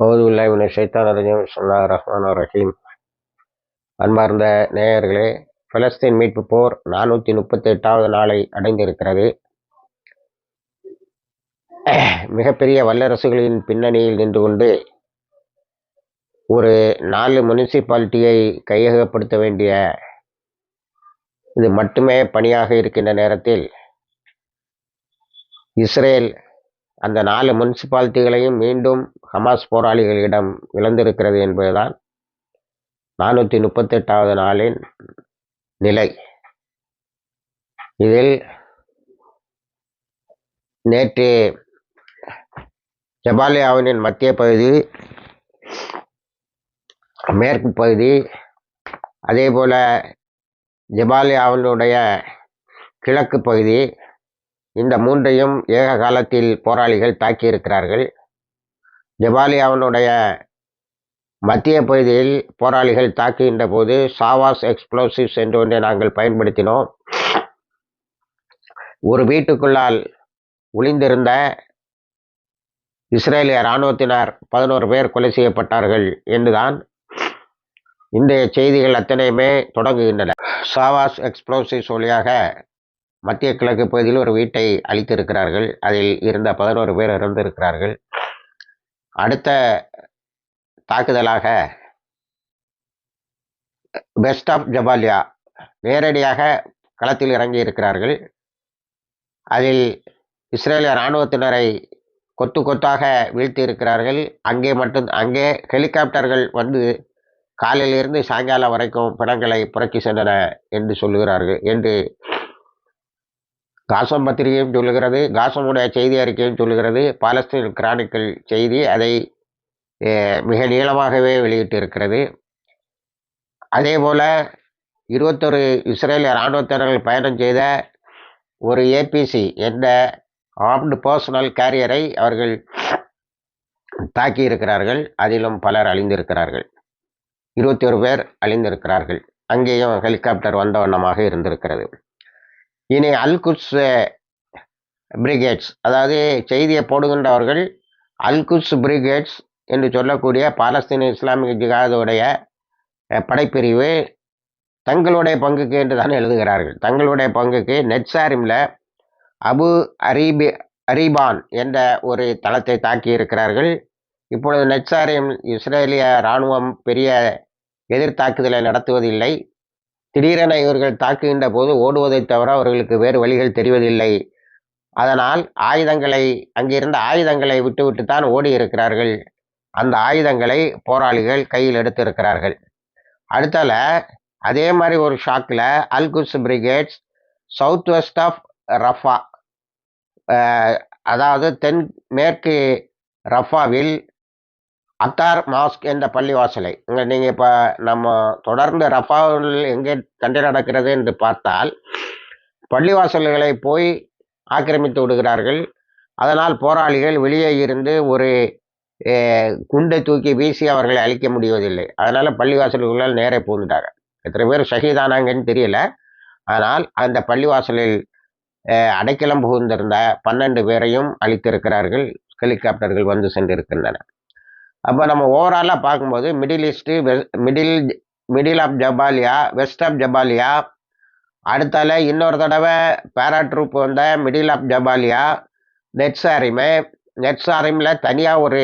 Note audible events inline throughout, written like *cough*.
அவுதுல்லாஹிமின ஷைத்தான் ரஜீம். சொல்லா ரஹ்மான் ரஹீம். அன்பார்ந்த நேயர்களே பலஸ்தீன் மீட்பு போர் நானூற்றி முப்பத்தி எட்டாவது நாளை அடைந்திருக்கிறது. மிகப்பெரிய வல்லரசுகளின் பின்னணியில் நின்று கொண்டு ஒரு நாலு முனிசிபாலிட்டியை கையகப்படுத்த வேண்டிய இது மட்டுமே பணியாக இருக்கின்ற நேரத்தில் இஸ்ரேல் அந்த நாலு முனிசிபாலிட்டிகளையும் மீண்டும் ஹமாஸ் போராளிகளிடம் இழந்திருக்கிறது என்பதுதான் நானூற்றி முப்பத்தெட்டாவது நாளின் நிலை. இதில் நேற்று ஜபாலியாவின் மத்திய பகுதி மேற்கு பகுதி அதே போல ஜபாலியாவினுடைய கிழக்கு பகுதி இந்த மூன்றையும் ஏக காலத்தில் போராளிகள் தாக்கியிருக்கிறார்கள். ஜபாலியாவினுடைய மத்திய பகுதியில் போராளிகள் தாக்குகின்ற போது சாவாஸ் எக்ஸ்ப்ளோசிவ்ஸ் என்று ஒன்றை நாங்கள் பயன்படுத்தினோம். ஒரு வீட்டுக்குள்ளால் ஒளிந்திருந்த இஸ்ரேலிய இராணுவத்தினர் பதினோரு பேர் கொலை செய்யப்பட்டார்கள் என்றுதான் இன்றைய செய்திகள் அத்தனையுமே தொடங்குகின்றன. சாவாஸ் எக்ஸ்ப்ளோசிவ்ஸ் வழியாக மத்திய கிழக்கு பகுதியில் ஒரு வீட்டை அழித்திருக்கிறார்கள். அதில் இருந்த பதினோரு பேர் இறந்திருக்கிறார்கள். அடுத்த தாக்குதலாக பெஸ்ட் ஆஃப் ஜபாலியா நேரடியாக களத்தில் இறங்கி இருக்கிறார்கள் அதில் இஸ்ரேலிய இராணுவத்தினரை கொத்து கொத்தாக வீழ்த்தி இருக்கிறார்கள் அங்கே மட்டும் அங்கே ஹெலிகாப்டர்கள் வந்து காலையிலிருந்து சாயங்காலம் வரைக்கும் பிணங்களை புறக்கி சென்றன என்று சொல்லுகிறார்கள் என்று காசம் பத்திரிகையும் சொல்லுகிறது காசமுடைய செய்தி அறிக்கையும் சொல்லுகிறது பாலஸ்தீன் கிரானிக்கல் செய்தி அதை மிக நீளமாகவே வெளியிட்டு இருக்கிறது அதே போல் இருபத்தொரு இஸ்ரேலிய இராணுவத்தினர்கள் பயணம் செய்த ஒரு ஏபிசி என்ற ஆர்ம்டு பர்சனல் கேரியரை அவர்கள் தாக்கி இருக்கிறார்கள் அதிலும் பலர் அழிந்திருக்கிறார்கள். இருபத்தி ஒரு பேர் அழிந்திருக்கிறார்கள். அங்கேயும் ஹெலிகாப்டர் வந்த வண்ணமாக இருந்திருக்கிறது. இனி அல்குட்ஸ் பிரிகேட்ஸ் அதாவது செய்தியை போடுகின்றவர்கள் அல்குட்ஸ் பிரிகேட்ஸ் என்று சொல்லக்கூடிய பாலஸ்தீன இஸ்லாமிய ஜிகாதுடைய படைப்பிரிவு தங்களுடைய பங்குக்கு என்று தான் எழுதுகிறார்கள். தங்களுடைய பங்குக்கு நெட்சாரிமில் அபு அரீபி அரீபான் என்ற ஒரு தளத்தை தாக்கி இருக்கிறார்கள். இப்பொழுது நெட்சாரிம் இஸ்ரேலிய இராணுவம் பெரிய எதிர்த்தாக்குதலை நடத்துவதில்லை. திடீரென இவர்கள் தாக்குகின்ற போது ஓடுவதை தவிர அவர்களுக்கு வேறு வழிகள் தெரிவதில்லை. அதனால் ஆயுதங்களை அங்கிருந்த ஆயுதங்களை விட்டுவிட்டு தான் ஓடி இருக்கிறார்கள் அந்த ஆயுதங்களை போராளிகள் கையில் எடுத்திருக்கிறார்கள். அடுத்தால அதே மாதிரி ஒரு ஷாக்கில் Al Quds brigades south west of Rafah அதாவது தென் மேற்கு ரஃபாவில் அத்தார் மாஸ்க் என்ற பள்ளிவாசலை. இங்கே நீங்கள் இப்போ நம்ம தொடர்ந்து ரஃபாவில் எங்கே சண்டை நடக்கிறது என்று பார்த்தால் பள்ளிவாசல்களை போய் ஆக்கிரமித்து விடுகிறார்கள். அதனால் போராளிகள் வெளியே இருந்து ஒரு குண்டை தூக்கி வீசி அவர்களை அழிக்க முடிவதில்லை. அதனால் பள்ளிவாசல்களால் நேரே பூந்துட்டாங்க எத்தனை பேர் ஷஹீதானாங்கன்னு தெரியல. ஆனால் அந்த பள்ளிவாசலில் அடைக்கலம் புகுந்திருந்த பன்னெண்டு பேரையும் அழித்திருக்கிறார்கள். ஹெலிகாப்டர்கள் வந்து சென்றிருக்கின்றன. அப்போ நம்ம ஓவராலாக பார்க்கும்போது middle east middle middle of Jabalia west of Jabalia அடுத்தால இன்னொரு தடவை பேரா ட்ரூப் வந்த மிடில் ஆஃப் ஜபாலியா நெட்ஸாரிமு நெட்ஸாரிமில் தனியாக ஒரு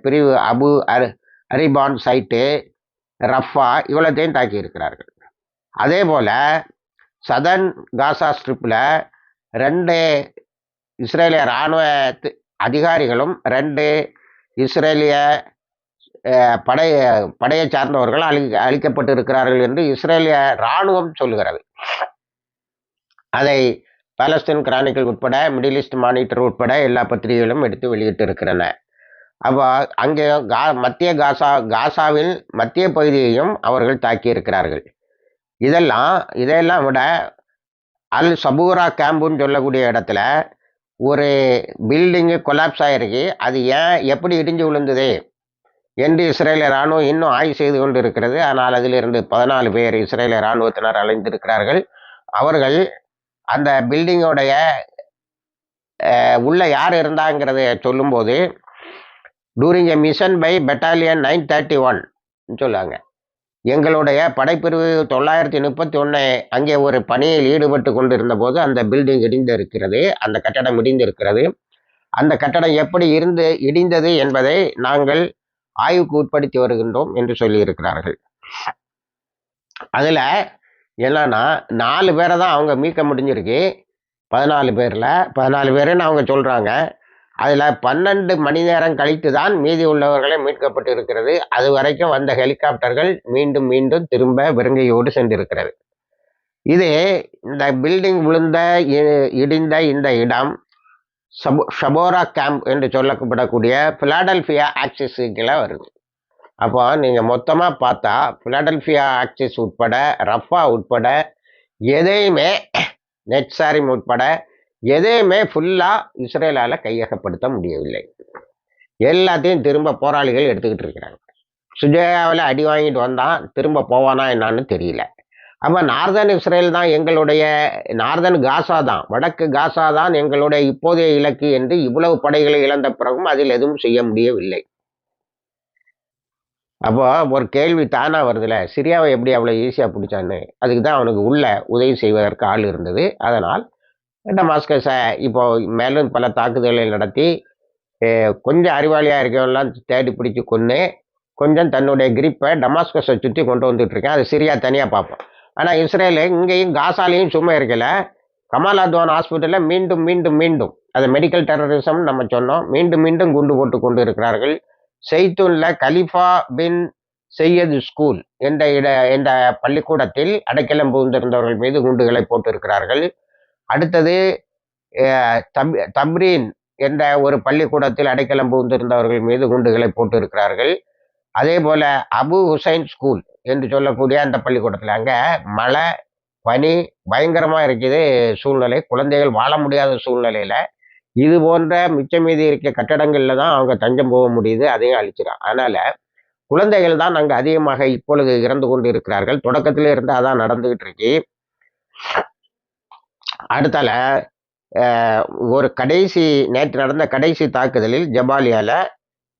பிரிவு அபு அரி அரிபான் சைட்டு ரஃபா இவ்வளோத்தையும் தாக்கியிருக்கிறார்கள் அதே போல் சதன் காசா ஸ்ட்ரிப்பில் ரெண்டு இஸ்ரேலிய இராணுவ அதிகாரிகளும் ரெண்டு இஸ்ரேலிய படை படையை சார்ந்தவர்கள் அழி அழிக்கப்பட்டு இருக்கிறார்கள் என்று இஸ்ரேலிய இராணுவம் சொல்லுகிறது. அதை பாலஸ்தீன் கிரானிக்கல் உட்பட மிடில் ஈஸ்ட் மானிட்டர் உட்பட எல்லா பத்திரிகைகளும் எடுத்து வெளியிட்டு இருக்கிறன அப்போ அங்கே கா மத்திய காசா காசாவில் மத்திய பகுதியையும் அவர்கள் தாக்கியிருக்கிறார்கள். இதெல்லாம் இதையெல்லாம் விட அல் சபூரா கேம்புன்னு சொல்லக்கூடிய இடத்துல ஒரு பில்டிங்கு கொலாப்ஸ் ஆகிருக்கு அது ஏன் எப்படி இடிஞ்சு விழுந்தது என்று இஸ்ரேல இராணுவம் இன்னும் ஆய்வு செய்து கொண்டு இருக்கிறது ஆனால் அதிலிருந்து பதினாலு பேர் இஸ்ரேல இராணுவத்தினர் அலைந்திருக்கிறார்கள் அவர்கள் அந்த பில்டிங்கோடைய உள்ள யார் இருந்தாங்கிறத சொல்லும்போது during a mission by battalion nine thirty one சொல்லுவாங்க. எங்களுடைய படைப்பிரிவு தொள்ளாயிரத்தி முப்பத்தி ஒன்று அங்கே ஒரு பணியில் ஈடுபட்டு கொண்டிருந்த போது அந்த பில்டிங் இடிந்து இருக்கிறது அந்த கட்டடம் இடிந்து இருக்கிறது அந்த கட்டடம் எப்படி இருந்து இடிந்தது என்பதை நாங்கள் ஆய்வுக்கு உட்படுத்தி வருகின்றோம் என்று சொல்லியிருக்கிறார்கள். அதில் என்னன்னா நாலு பேரை தான் அவங்க மீட்க முடிஞ்சிருக்கு. பதினாலு பேரில் பதினாலு பேருன்னு அவங்க சொல்கிறாங்க அதில் பன்னெண்டு மணி நேரம் கழித்து தான் மீதி உள்ளவர்களை மீட்கப்பட்டு இருக்கிறது அது வரைக்கும் வந்த ஹெலிகாப்டர்கள் மீண்டும் மீண்டும் திரும்ப விருங்கையோடு சென்றிருக்கிறது. இது இந்த பில்டிங் விழுந்த இ- இடிந்த இந்த இடம் சபோ ஷபோரா கேம்ப் என்று சொல்லப்படக்கூடிய பிலாடல்பியா கீழே வருது. அப்போ நீங்கள் மொத்தமாக பார்த்தா பிலாடல்ஃபியா ஆக்சிஸ் உட்பட ரஃபா உட்பட எதையுமே நெட்சாரிம் உட்பட எதையுமே ஃபுல்லாக இஸ்ரேலால் கையகப்படுத்த முடியவில்லை. எல்லாத்தையும் திரும்ப போராளிகள் எடுத்துக்கிட்டு இருக்கிறாங்க. சுஜயாவில் அடி வாங்கிட்டு வந்தான் திரும்ப போவானா என்னான்னு தெரியல. அப்போ நார்தன் இஸ்ரேல் தான் எங்களுடைய நார்தன் காசா தான் வடக்கு காசா தான் எங்களுடைய இப்போதைய இலக்கு என்று இவ்வளவு படைகளை இழந்த பிறகும் அதில் எதுவும் செய்ய முடியவில்லை. அப்போ ஒரு கேள்வி தானா வருதுல சிரியாவை எப்படி அவ்வளோ ஈஸியாக பிடிச்சான்னு? அதுக்கு தான் அவனுக்கு உள்ள உதவி செய்வதற்கு ஆள் இருந்தது. அதனால் டமாஸ்கஸை இப்போ மேலும் பல தாக்குதல்களை நடத்தி கொஞ்சம் அறிவாளியாக இருக்கவெல்லாம் தேடி பிடிச்சி கொன்று கொஞ்சம் தன்னுடைய கிரிப்பை டமாஸ்கஸை சுற்றி கொண்டு வந்துட்டுருக்கேன். அது சிரியா தனியாக பார்ப்போம். ஆனால் இஸ்ரேலு இங்கேயும் காசாலையும் சும்மா இருக்கல. கமால் அத்வான் ஹாஸ்பிட்டலில் மீண்டும் மீண்டும் மீண்டும் அது மெடிக்கல் டெரரிசம் நம்ம சொன்னோம். மீண்டும் மீண்டும் குண்டு போட்டு கொண்டு இருக்கிறார்கள். செய்தூனில் கலிஃபா பின் செய்யது ஸ்கூல் என்ற இட என்ற பள்ளிக்கூடத்தில் அடைக்கலம் புகுந்திருந்தவர்கள் மீது குண்டுகளை போட்டிருக்கிறார்கள். அடுத்தது தம் தம்ரீன் என்ற ஒரு பள்ளிக்கூடத்தில் அடைக்கலம் புகுந்திருந்தவர்கள் மீது குண்டுகளை போட்டிருக்கிறார்கள். அதே போல் அபு ஹுசைன் ஸ்கூல் என்று சொல்லக்கூடிய அந்த பள்ளிக்கூடத்தில் அங்கே மழை பனி பயங்கரமாக இருக்குது சூழ்நிலை. குழந்தைகள் வாழ முடியாத சூழ்நிலையில் இது போன்ற மிச்சம் மீதி இருக்க கட்டடங்களில் தான் அவங்க தஞ்சம் போக முடியுது அதையும் அழிச்சிடும் அதனால் குழந்தைகள் தான் அங்கே அதிகமாக இப்பொழுது இறந்து கொண்டு இருக்கிறார்கள் தொடக்கத்திலே இருந்து அதான் நடந்துகிட்டு இருக்கு. அடுத்தால ஒரு கடைசி நேற்று நடந்த கடைசி தாக்குதலில் ஜபாலியால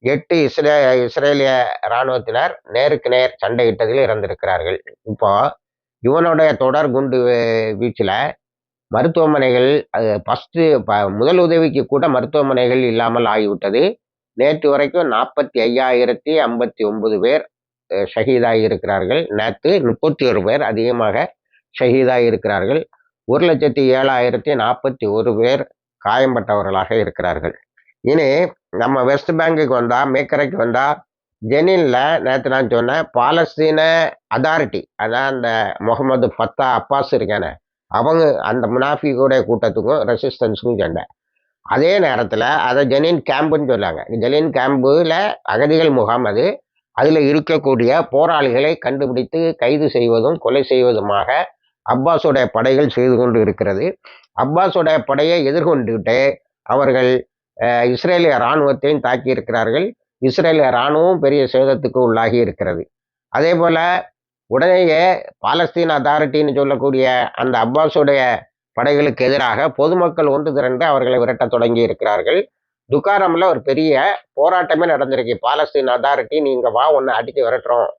எட்டு இஸ்ரே இஸ்ரேலிய இராணுவத்தினர் நேருக்கு நேர் சண்டையிட்டதில் இறந்திருக்கிறார்கள். இப்போ இவனுடைய தொடர் குண்டு வீச்சில் மருத்துவமனைகள் அது ஃபஸ்ட்டு முதல் உதவிக்கு கூட மருத்துவமனைகள் இல்லாமல் ஆகிவிட்டது. நேற்று வரைக்கும் நாற்பத்தி ஐயாயிரத்தி ஐம்பத்தி ஒன்பது பேர் ஷஹீதாகி இருக்கிறார்கள். நேற்று முப்பத்தி ஒரு பேர் அதிகமாக ஷஹீதாகி இருக்கிறார்கள். ஒரு லட்சத்தி ஏழாயிரத்தி நாற்பத்தி ஒரு பேர் காயம்பட்டவர்களாக இருக்கிறார்கள். இனி நம்ம வெஸ்ட் பேங்குக்கு வந்தால் மேக்கரைக்கு வந்தால் ஜெனின்ல நேற்று நான் சொன்னேன் பாலஸ்தீன அதாரிட்டி அதான் அந்த முகமது ஃபத்தா அப்பாஸ் இருக்கானே அவங்க அந்த முனாஃபிகோடைய கூட்டத்துக்கும் ரெசிஸ்டன்ஸுக்கும் சண்டை அதே நேரத்தில் அதை ஜெனின் கேம்புன்னு சொன்னாங்க. ஜெனின் கேம்பில் அகதிகள் முகாம் அது. அதில் இருக்கக்கூடிய போராளிகளை கண்டுபிடித்து கைது செய்வதும் கொலை செய்வதுமாக அப்பாஸுடைய படைகள் செய்து கொண்டு இருக்கிறது. அப்பாஸுடைய படையை எதிர்கொண்டுகிட்டே அவர்கள் இஸ்ரேலிய இராணுவத்தையும் தாக்கி இருக்கிறார்கள். இஸ்ரேலிய இராணுவம் பெரிய சேதத்துக்கு உள்ளாகி இருக்கிறது. அதே போல் உடனேயே பாலஸ்தீன் அத்தாரிட்டின்னு சொல்லக்கூடிய அந்த அப்பாஸுடைய படைகளுக்கு எதிராக பொதுமக்கள் ஒன்று திரண்டு அவர்களை விரட்டத் தொடங்கி இருக்கிறார்கள். துக்காரமில் ஒரு பெரிய போராட்டமே நடந்திருக்கு. பாலஸ்தீன் அத்தாரிட்டி நீங்கள் வா ஒன்று அடித்து விரட்டுறோம்.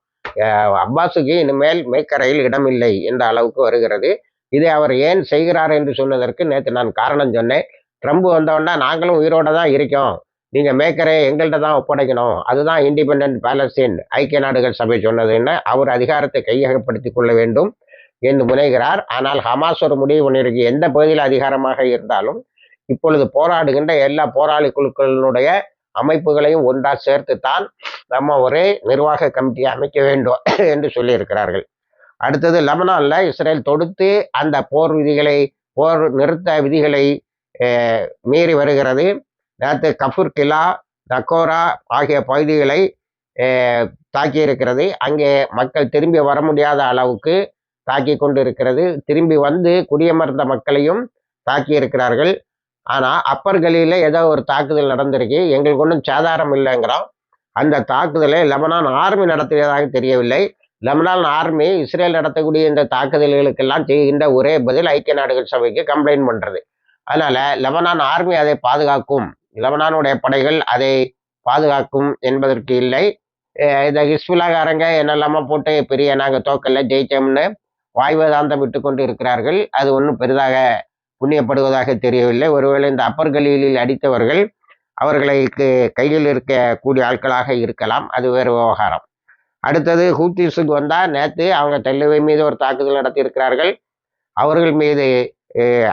அப்பாஸுக்கு இனிமேல் மேக்கரையில் இடமில்லை என்ற அளவுக்கு வருகிறது. இதை அவர் ஏன் செய்கிறார் என்று சொன்னதற்கு நேற்று நான் காரணம் சொன்னேன். ட்ரம்ப் வந்தோடனே நாங்களும் உயிரோட தான் இருக்கோம். நீங்க மேக்கரை எங்கள்கிட்ட தான் ஒப்படைக்கணும். அதுதான் இண்டிபெண்டன்ட் பாலஸ்தீன் ஐக்கிய நாடுகள் சபை சொன்னதுன்னு அவர் அதிகாரத்தை கையகப்படுத்திக் கொள்ள வேண்டும் என்று முனைகிறார். ஆனால் ஹமாஸ் ஒரு முடிவு பண்ணியிருக்கு. எந்த பகுதியில் அதிகாரமாக இருந்தாலும் இப்பொழுது போராடுகின்ற எல்லா போராளி குழுக்களினுடைய அமைப்புகளையும் ஒன்றா சேர்த்துத்தான் நம்ம ஒரு நிர்வாக கமிட்டியை அமைக்க வேண்டும் *coughs* என்று சொல்லியிருக்கிறார்கள். அடுத்தது லெபனானில் இஸ்ரேல் தொடுத்து அந்த போர் விதிகளை போர் நிறுத்த விதிகளை மீறி வருகிறது. நேற்று கஃபூர் கிலா நக்கோரா ஆகிய பகுதிகளை தாக்கி இருக்கிறது அங்கே மக்கள் திரும்பி வர முடியாத அளவுக்கு தாக்கி கொண்டு இருக்கிறது திரும்பி வந்து குடியமர்ந்த மக்களையும் தாக்கி இருக்கிறார்கள் ஆனால் அப்பர் கலியில் ஏதோ ஒரு தாக்குதல் நடந்திருக்கு. எங்களுக்கு ஒன்றும் சேதாரம் இல்லைங்கிறோம். அந்த தாக்குதலை லெபனான் ஆர்மி நடத்தியதாக தெரியவில்லை. லெபனான் ஆர்மி இஸ்ரேல் நடத்தக்கூடிய இந்த தாக்குதல்களுக்கெல்லாம் செய்கின்ற ஒரே பதில் ஐக்கிய நாடுகள் சபைக்கு கம்ப்ளைண்ட் பண்ணுறது அதனால் லெபனான் ஆர்மி அதை பாதுகாக்கும். லெபனானுடைய படைகள் அதை பாதுகாக்கும் என்பதற்கு இல்லை. இந்த ஹிஸ்புல்லாகாரங்க என்னெல்லாமோ போட்டு பெரிய நாங்கள் தோக்கல்ல ஜெயிச்சோம்னு வாய்வதாந்தம் விட்டு கொண்டு இருக்கிறார்கள். அது ஒன்றும் பெரிதாக புண்ணியப்படுவதாக தெரியவில்லை. ஒருவேளை இந்த அப்பர் கலீலில் அடித்தவர்கள் அவர்களுக்கு கையில் இருக்கக்கூடிய ஆட்களாக இருக்கலாம். அது வேறு விவகாரம். அடுத்தது ஹூத்திஸுக்கு வந்தால் நேற்று அவங்க தெல்லுவை மீது ஒரு தாக்குதல் நடத்தியிருக்கிறார்கள். அவர்கள் மீது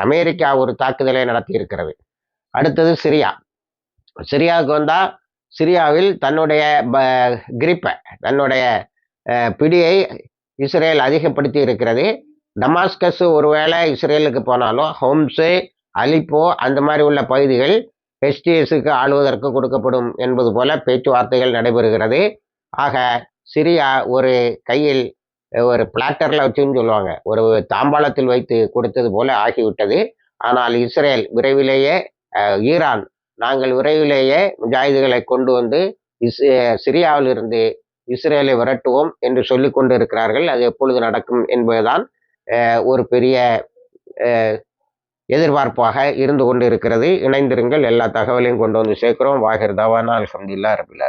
அமெரிக்கா ஒரு தாக்குதலை நடத்தியிருக்கிறது. அடுத்தது சிரியா. சிரியாவுக்கு வந்தால் சிரியாவில் தன்னுடைய ப கிரிப்பை தன்னுடைய பிடியை இஸ்ரேல் அதிகப்படுத்தி இருக்கிறது டமாஸ்கஸ் ஒருவேளை இஸ்ரேலுக்கு போனாலும் ஹோம்ஸு அலிப்போ அந்த மாதிரி உள்ள பகுதிகள் எஸ்டிஎஸ்க்கு ஆளுவதற்கு கொடுக்கப்படும் என்பது போல பேச்சுவார்த்தைகள் நடைபெறுகிறது. ஆக சிரியா ஒரு கையில் ஒரு பிளாட்டரில் வச்சுன்னு சொல்லுவாங்க. ஒரு தாம்பாளத்தில் வைத்து கொடுத்தது போல ஆகிவிட்டது. ஆனால் இஸ்ரேல் விரைவிலேயே ஈரான் நாங்கள் விரைவிலேயே முஜாஹிதுகளை கொண்டு வந்து இஸ் சிரியாவிலிருந்து இஸ்ரேலை விரட்டுவோம் என்று சொல்லி கொண்டு இருக்கிறார்கள் அது எப்பொழுது நடக்கும் என்பதுதான் ஒரு பெரிய எதிர்பார்ப்பாக இருந்து கொண்டு இருக்கிறது இணைந்திருங்கள். எல்லா தகவலையும் கொண்டு வந்து சேர்க்கிறோம். வாகிர் தவானா அல்ஹம்துலில்லாஹ் ரபில்